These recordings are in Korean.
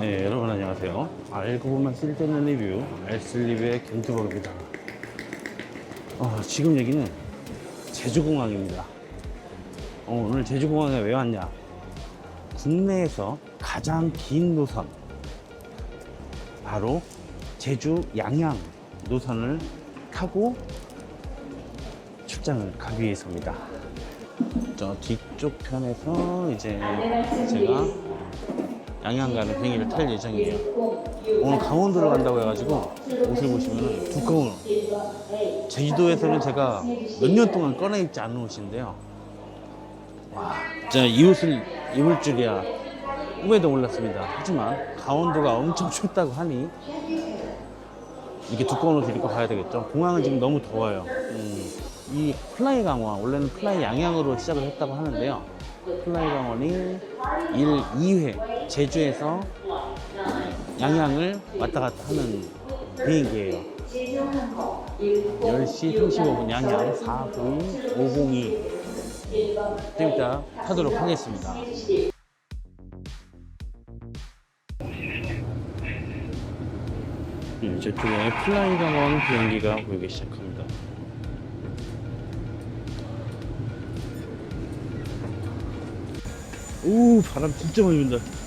네, 여러분 안녕하세요. 알고 보면 쓸데없는 리뷰, 알쓸리뷰의 겐트버그입니다. 어, 지금 여기는 제주공항입니다. 어, 오늘 제주공항에 왜 왔냐? 국내에서 가장 긴 노선, 바로 제주 양양 노선을 타고 출장을 가기 위해서입니다. 저 뒤쪽 편에서 이제 제가 양양 가는 비행기를 탈 예정이에요. 오늘 강원도를 간다고 해가지고 옷을 보시면 두꺼운 옷. 제주도에서는 제가 몇 년 동안 꺼내 입지 않은 옷인데요. 와, 진짜 이 옷을 입을 줄이야 꿈에도 몰랐습니다. 하지만 강원도가 엄청 춥다고 하니 이렇게 두꺼운 옷을 입고 가야 되겠죠. 공항은 지금 너무 더워요. 음, 이 플라이 강원, 원래는 플라이 양양으로 시작을 했다고 하는데요. 플라이 강원이 1, 2회 제주에서 양양을 왔다 갔다 하는 비행기예요. 10시 35분 양양 402 502 좀 이따 타도록 하겠습니다. 음, 저쪽에 플라이 강원 비행기가 보이기 시작합니다. 오 바람 진짜 많이 분다.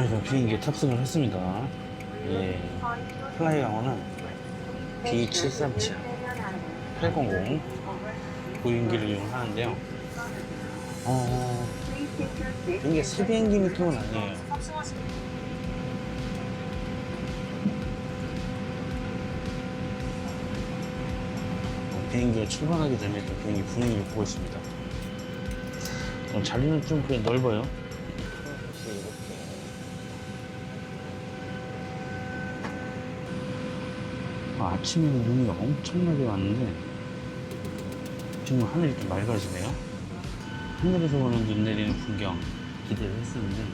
그래서 비행기에 탑승을 했습니다. 예. 플라이 강원은 B737 800 보행기를 이용하는데요. 어, 이게 새 비행기 느낌은 아니에요. 어, 비행기가 출발하기 전에 또 비행기 분위기를 보고 있습니다. 어, 자리는 좀 그래 넓어요. 아, 아침에는 눈이 엄청나게 왔는데 지금 하늘이 좀 맑아지네요. 하늘에서 보는 눈 내리는 풍경 기대를 했었는데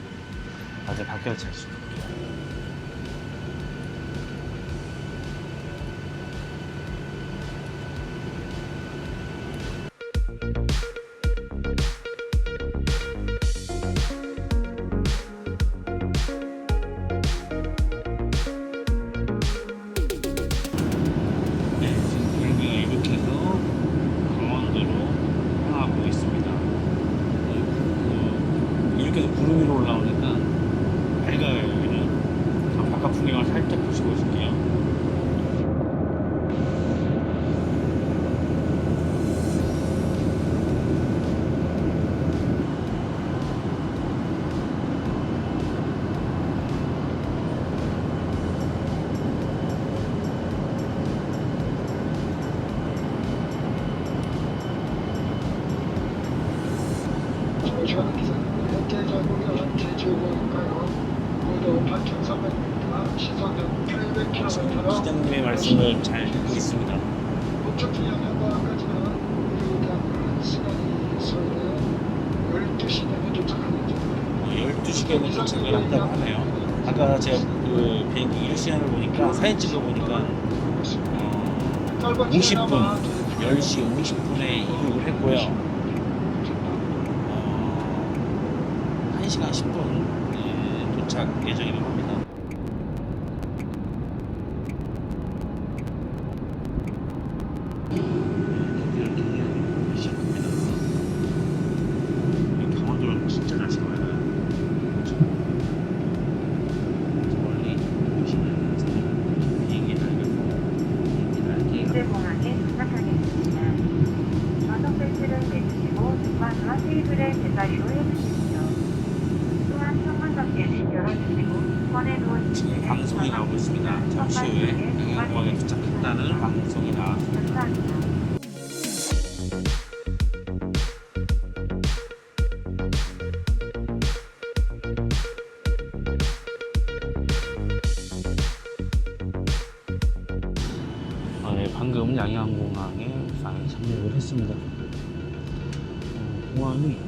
아직 바뀌었지 않습니까? 시속은 800km로 시장님의 말씀을 잘 듣고 있습니다. 목적지 양양과까지는 일단 시간이 서울에 12시 내에 도착하겠죠. 12시경에 도착을 한다고 하네요. 아까 제가 그 비행기 이륙 시간을 보니까 사진 찍어 보니까 어, 50분, 10시 50분에 이륙을 했고요. 어, 1시간 10분 예, 도착 예정이라고 합니다. 이렇게 시작합니다. 이 강원도는 진짜 날씨가 맑아요. 그렇죠? 저 멀리 보시면 비행기 날개고 비행기 날개 제주 공항에 도착하겠습니다. 좌석 벨트를 매주시고 중간과 테이블에 제자리로 해주십시오. 또한 현관 덮개는 열어주시고 손에 놓은 지금 방송이 나오고 있습니다. 잠시 후에 양양공항에 도착했다는 방송이 나왔습니다. 감사합니다. 방금 양양공항에 아, 착륙을 했습니다. 어, 공항이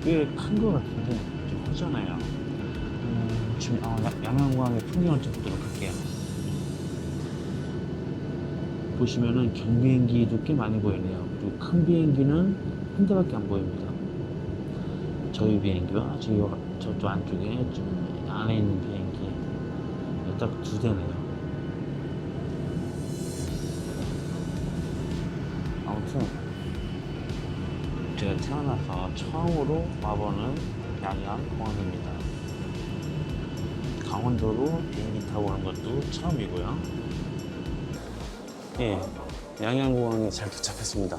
꽤 큰 것 같은데 좀 허전해요. 음, 지금 아, 야- 양양공항의 풍경을 좀 보도록 할게요. 보시면은 경비행기도 꽤 많이 보이네요. 그리고 큰 비행기는 한 대밖에 안 보입니다. 저희 비행기와 저기 저쪽 안쪽에 좀 안에 있는 비행기 딱 두 대네요. 아무튼 제가 태어나서 처음으로 와보는 양양 공항입니다. 강원도로 비행기 타고 오는 것도 처음이고요. 예, 양양공항에 잘 도착했습니다.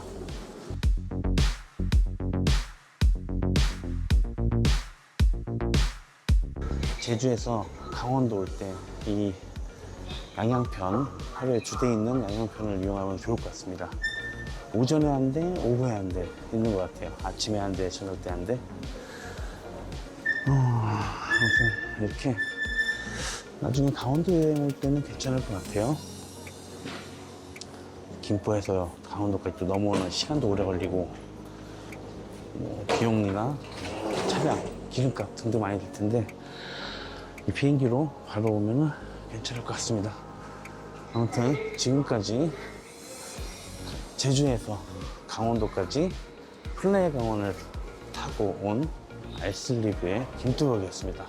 제주에서 강원도 올 때 이 양양편 하루에 두 대 있는 양양편을 이용하면 좋을 것 같습니다. 오전에 한 대, 오후에 한 대 있는 것 같아요. 아침에 한 대, 저녁 때 한 대. 어, 아무튼 이렇게 나중에 강원도 여행 올 때는 괜찮을 것 같아요. 김포에서 강원도까지 또 넘어오는 시간도 오래 걸리고 뭐 비용이나 차량, 기름값 등도 많이 들 텐데 이 비행기로 밟아보면 괜찮을 것 같습니다. 아무튼 지금까지 제주에서 강원도까지 플레이 강원을 타고 온 알슬리브의 김뚜벅이었습니다.